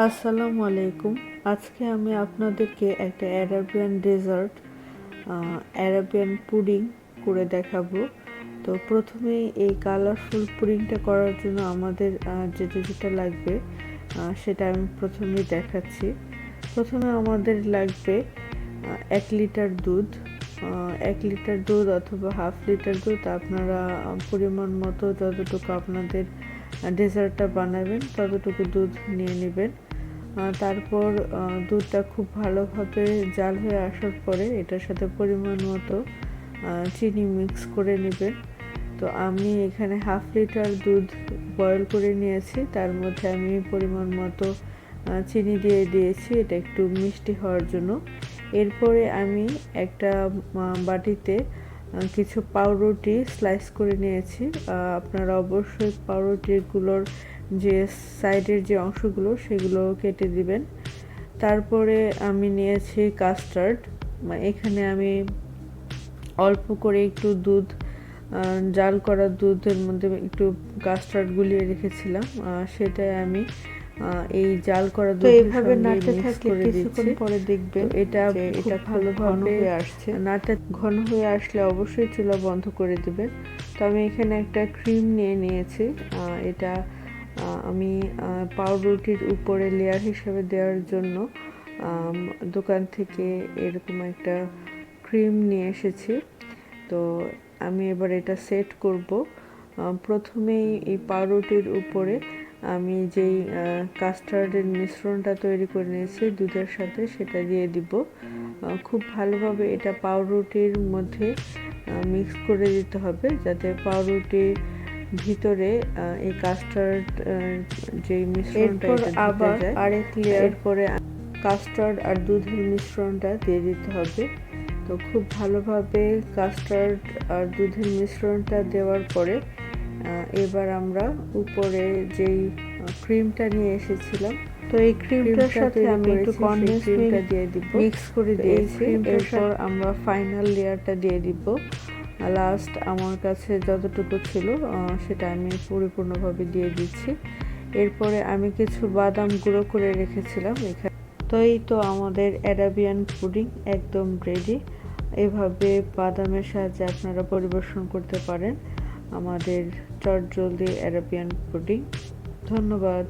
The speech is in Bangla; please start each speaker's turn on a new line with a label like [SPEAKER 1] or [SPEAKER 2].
[SPEAKER 1] আসসালামু আলাইকুম। আজকে আমি আপনাদেরকে একটা অ্যারাবিয়ান ডেজার্ট অ্যারাবিয়ান পুডিং করে দেখাবো। তো প্রথমে এই কালারফুল পুডিংটা করার জন্য আমাদের যেটা যেটা লাগবে সেটা আমি প্রথমেই দেখাচ্ছি। প্রথমে আমাদের লাগবে এক লিটার দুধ এক লিটার দুধ অথবা হাফ লিটার দুধ। আপনারা পরিমাণ মতো যতটুকু আপনাদের ডেজার্টটা বানাবেন, ততটুকু দুধ নিয়ে নেবেন। তারপর দুধটা খুব ভালোভাবে জাল হয়ে আসার পরে এটার সাথে পরিমাণ মতো চিনি মিক্স করে নেবেন। তো আমি এখানে হাফ লিটার দুধ বয়ল করে নিয়েছি। তার মধ্যে আমি পরিমাণ মতো চিনি দিয়ে দিয়েছি। এটা একটু মিষ্টি হওয়ার জন্য। এরপরে আমি একটা বাটিতে কিছু পাউরুটি স্লাইস করে নিয়েছি। আপনারা অবশ্যই পাউরুটিগুলোর যে সাইডের যে অংশগুলো, সেগুলো কেটে দিবেন। তারপরে আমি নিয়েছি কাস্টার্ড এখানে আমি অল্প করে একটু দুধ জাল করা দুধের মধ্যে একটু কাস্টার্ড গুলিয়ে রেখেছিলাম। সেটাই আমি এই জাল করা
[SPEAKER 2] তো এইভাবে নাড়তে থাকলে কিছুক্ষণ পরে দেখবেন
[SPEAKER 1] এটা এটা
[SPEAKER 2] এটা
[SPEAKER 1] ভালো
[SPEAKER 2] ঘন হয়ে আসছে।
[SPEAKER 1] নাটা ঘন হয়ে আসলে অবশ্যই চুলা বন্ধ করে দিবেন। তো আমি এখানে একটা ক্রিম নিয়ে নিয়েছি। এটা আমি পাউরুটির উপরে লেয়ার হিসেবে দেওয়ার জন্য দোকান থেকে এরকম একটা ক্রিম নিয়ে এসেছি। তো আমি এবার এটা সেট করব। প্রথমেই এই পাউরুটির উপরে আমি যেই কাস্টার্ডের মিশ্রণটা তৈরি করে নিয়েছি দুধের সাথে সেটা দিয়ে দিব। খুব ভালোভাবে এটা পাউরুটির মধ্যে মিক্স করে দিতে হবে যাতে পাউরুটির ভিতরে এই কাস্টার্ড যেই মিশ্রণটা
[SPEAKER 2] আবার আরেক লেয়ার
[SPEAKER 1] এরপরে কাস্টার্ড আর দুধের মিশ্রণটা দিয়ে দিতে হবে। তো খুব ভালোভাবে কাস্টার্ড আর দুধের মিশ্রণটা দেওয়ার পরে এবার আমরা উপরে যেই ক্রিমটা নিয়ে এসেছিলাম
[SPEAKER 2] তো এই ক্রিমটার সাথে আমি একটু কনডেন্স
[SPEAKER 1] ক্রিমটা দিয়ে দিব।
[SPEAKER 2] মিক্স করে দিয়েছি। এরপর
[SPEAKER 1] আমরা ফাইনাল লেয়ারটা দিয়ে দিব। লাস্ট আমার কাছে যতটুকু ছিল সেটা আমি পরিপূর্ণভাবে দিয়ে দিচ্ছি। এরপরে আমি কিছু বাদাম গুঁড়ো করে রেখেছিলাম এখানে। তো এই তো আমাদের অ্যারাবিয়ান পুডিং একদম রেডি এভাবে বাদামের সাহায্যে আপনারা পরিবেশন করতে পারেন। আমাদের চটজলদি অ্যারাবিয়ান পুডিং ধন্যবাদ।